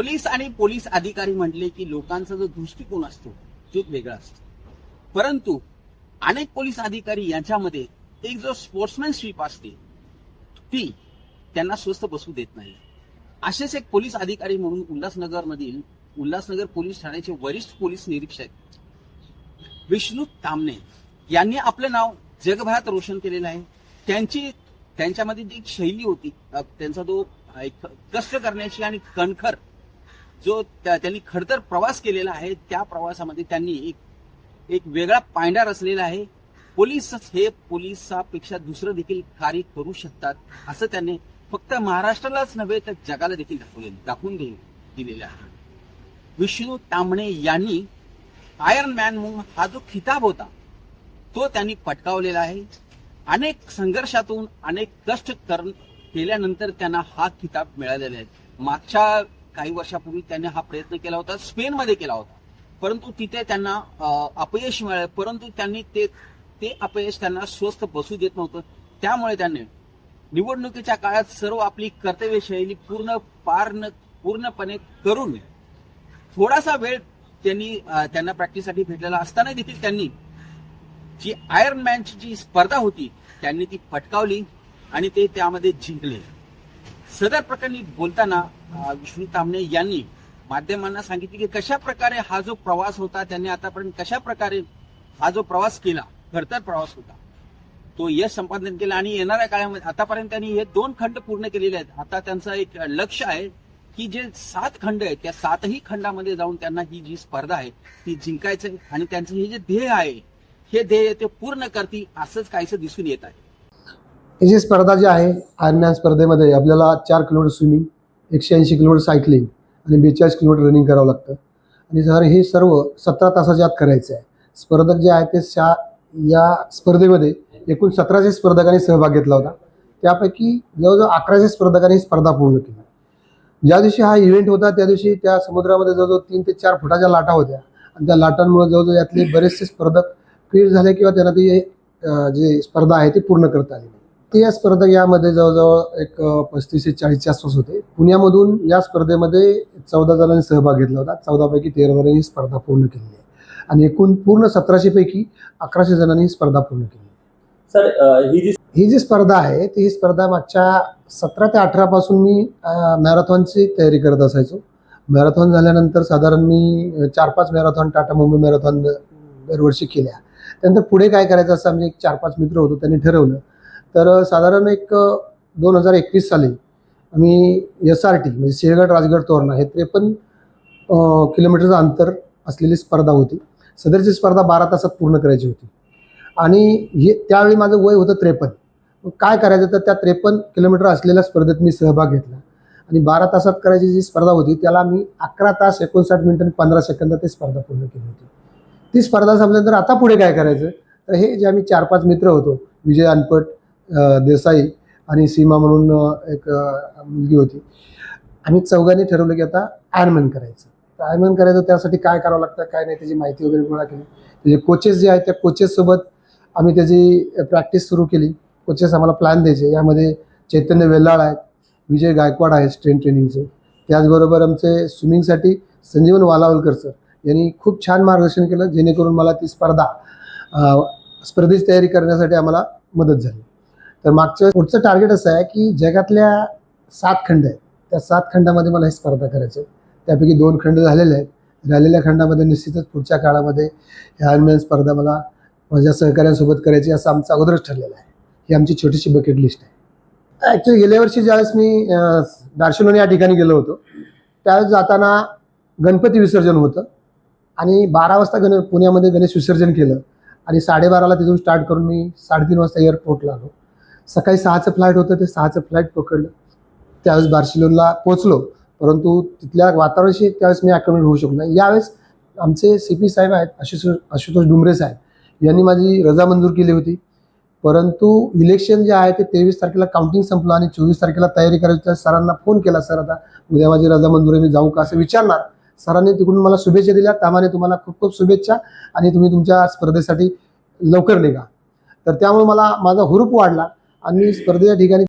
Police आणि police अधिकारी म्हटले की लोकांचा जो दृष्टिकोन असतो तो वेगळा असतो. परंतु अनेक पोलीस अधिकारी यांच्यामध्ये एक जो स्पोर्ट्समॅनशिप असते ती त्यांना स्वस्त बसू देत नाही. असेच एक पोलीस अधिकारी म्हणून उल्हासनगर मधील उल्हासनगर पोलीस ठाण्याचे वरिष्ठ पोलीस निरीक्षक विष्णू तामणे यांनी आपलं नाव जगभरात रोशन केलेलं आहे. त्यांची त्यांच्यामध्ये जी एक शैली होती त्यांचा जो एक कष्ट करण्याची आणि कणखर जो त्या- त्यांनी खडतर प्रवास केलेला आहे त्या प्रवासामध्ये त्यांनी एक एक वेगळा पायंडा रचलेला आहे. पोलीस हे पोलिसापेक्षा दुसरं देखील कार्य करू शकतात असं त्यांनी फक्त महाराष्ट्रालाच नव्हे तर जगाला देखील दाखवले दाखवून दे दिलेलं आहे. विष्णू तांबणे यांनी आयर्न मॅन म्हणून हा जो खिताब होता तो त्यांनी पटकावलेला आहे. अनेक संघर्षातून अनेक कष्ट कर केल्यानंतर त्यांना हा खिताब मिळालेला आहे. मागच्या काही वर्षापूर्वी त्यांनी हा प्रयत्न केला होता स्पेनमध्ये केला होता. परंतु तिथे त्यांना अपयश मिळालं. परंतु त्यांनी ते ते अपयश त्यांना स्वस्थ बसू देत नव्हतं. त्यामुळे त्यांनी निवडणुकीच्या काळात सर्व आपली कर्तव्य शैली पूर्ण पार न पूर्णपणे करून थोडासा वेळ त्यांनी त्यांना प्रॅक्टिससाठी भेटलेला असताना देखील त्यांनी जी आयर्न मॅनची जी स्पर्धा होती त्यांनी ती पटकावली आणि ते त्यामध्ये जिंकले. सदर प्रकरणी बोलताना विष्णू तांबणे यांनी माध्यमांना सांगितले की कशा प्रकारे हा जो प्रवास होता त्यांनी आतापर्यंत कशा प्रकारे हा जो प्रवास केला घडतर प्रवास होता तो यश संपादन केला आणि येणाऱ्या काळामध्ये आतापर्यंत त्यांनी हे दोन खंड पूर्ण केलेले आहेत. आता त्यांचं एक लक्ष आहे की जे सात खंड आहेत त्या सातही खंडामध्ये जाऊन त्यांना ही जी स्पर्धा आहे ती जिंकायचं आणि त्यांचं हे जे ध्येय आहे हे ध्येय ते पूर्ण करतील असंच काहीसं दिसून येत आहे. ही जी स्पर्धा जी आहे आयर्नमॅन स्पर्धेमध्ये आपल्याला चार किलोमीटर स्विमिंग एकशे ऐंशी किलोमीटर सायकलिंग आणि बेचाळीस किलोमीटर रनिंग करावं लागतं. आणि जर हे सर्व सतरा तासाच्या आत करायचं आहे स्पर्धक जे आहे ते शा या स्पर्धेमध्ये एकूण सतराशे स्पर्धकांनी सहभाग घेतला होता. त्यापैकी जवळजवळ अकराशे स्पर्धकांनी स्पर्धा पूर्ण केली. ज्या दिवशी हा इव्हेंट होता त्या दिवशी त्या समुद्रामध्ये जवळजवळ तीन ते चार फुटाच्या लाटा होत्या. आणि त्या लाटांमुळे जवळजवळ यातले बरेचसे स्पर्धक क्रीड झाले किंवा त्यांना ती जे स्पर्धा आहे ती पूर्ण करता आली ते या स्पर्धक यामध्ये जवळजवळ एक अं, पस्तीस ते चाळीसच्या आसपास होते. पुण्यामधून या स्पर्धेमध्ये चौदा जणांनी सहभाग घेतला होता. चौदापैकी तेरा जणांनी स्पर्धा पूर्ण केली आहे. आणि एकूण पूर्ण सतराशे पैकी अकराशे जणांनी स्पर्धा पूर्ण केली सर ही जी ही जी स्पर्धा आहे ती ही स्पर्धा मागच्या सतरा ते अठरापासून मी मॅरेथॉनची तयारी करत असायचो. मॅरेथॉन झाल्यानंतर साधारण मी चार पाच मॅरेथॉन टाटा मुंबई मॅरेथॉन दरवर्षी केल्या. त्यानंतर पुढे काय करायचं असं आम्ही एक चार पाच मित्र होतो त्यांनी ठरवलं तर साधारण एक दोन हजार एकवीस साली आम्ही एस आर टी म्हणजे सिंहगड राजगड तोरणा हे त्रेपन्न किलोमीटरचं अंतर असलेली स्पर्धा होती. सदरची स्पर्धा बारा तासात पूर्ण करायची होती. आणि हे त्यावेळी माझं वय होतं त्रेपन्न. मग काय करायचं? तर त्या त्रेपन्न किलोमीटर असलेल्या स्पर्धेत मी सहभाग घेतला. आणि बारा तासात करायची जी स्पर्धा होती त्याला मी अकरा तास एकोणसाठ मिनिटं आणि पंधरा सेकंदात ती स्पर्धा पूर्ण केली होती. ती स्पर्धा संपल्यानंतर आता पुढे काय करायचं? तर हे जे आम्ही चार पाच मित्र होतो विजय अनपट देसाई आणि सीमा म्हणून एक मुलगी होती. आम्ही चौघांनी ठरवलं की आता आयरमॅन करायचं. तर आयर्मन करायचं त्यासाठी काय करावं लागतं काय नाही त्याची माहिती वगैरे गोळा केली. त्याचे कोचेस जे आहेत त्या कोचेससोबत आम्ही त्याची प्रॅक्टिस सुरू केली. कोचेस आम्हाला प्लॅन द्यायचे. यामध्ये चैतन्य वेल्लाळ आहेत विजय गायकवाड आहेत स्ट्रेन ट्रेनिंगचे त्याचबरोबर आमचे स्विमिंगसाठी संजीवन वालावलकर सर यांनी खूप छान मार्गदर्शन केलं जेणेकरून मला ती स्पर्धा स्पर्धेची तयारी करण्यासाठी आम्हाला मदत झाली. तर मागचं पुढचं टार्गेट असं आहे की जगातल्या सात खंड आहेत. त्या सात खंडामध्ये मला ही स्पर्धा करायची आहे. त्यापैकी दोन खंड झालेले आहेत. राहिलेल्या खंडामध्ये निश्चितच पुढच्या काळामध्ये ह्या आयर्नमॅन स्पर्धा मला माझ्या सहकाऱ्यांसोबत करायची असं आमचं अगोदरच ठरलेलं आहे. ही आमची छोटीशी बकेट लिस्ट आहे. ॲक्च्युली गेल्या वर्षी ज्यावेळेस मी अं, या ठिकाणी गेलो होतो त्यावेळेस जाताना गणपती विसर्जन होतं आणि बारा वाजता गण पुण्यामध्ये गणेश विसर्जन केलं आणि साडेबाराला तिथून स्टार्ट करून मी साडेतीन वाजता एअरपोर्टला आलो. सकाळी सहाचं फ्लाईट होतं ते सहाचं फ्लाईट पकडलं. त्यावेळेस बार्शिलोनला पोचलो परंतु तिथल्या वातावरणाशी त्यावेळेस मी अकॅमिडेट होऊ शकलो नाही. यावेळेस आमचे सी पी साहेब आहेत आशुतोष आशुतोष डुमरे साहेब. यांनी माझी रजा मंजूर केली होती. परंतु इलेक्शन जे आहे ते तेवीस तारखेला काउंटिंग संपलं आणि चोवीस तारखेला तयारी करायची तर सरांना फोन केला सर आता उद्या माझी रजा मंजूर आहे मी जाऊ का? असं विचारणार. सरांनी तिकडून मला शुभेच्छा दिल्या. त्यामाने तुम्हाला खूप खूप शुभेच्छा आणि तुम्ही तुमच्या स्पर्धेसाठी लवकर निघा. तर त्यामुळे मला माझा हुरूप वाढला. आणि स्पर्धेच्या ठिकाणी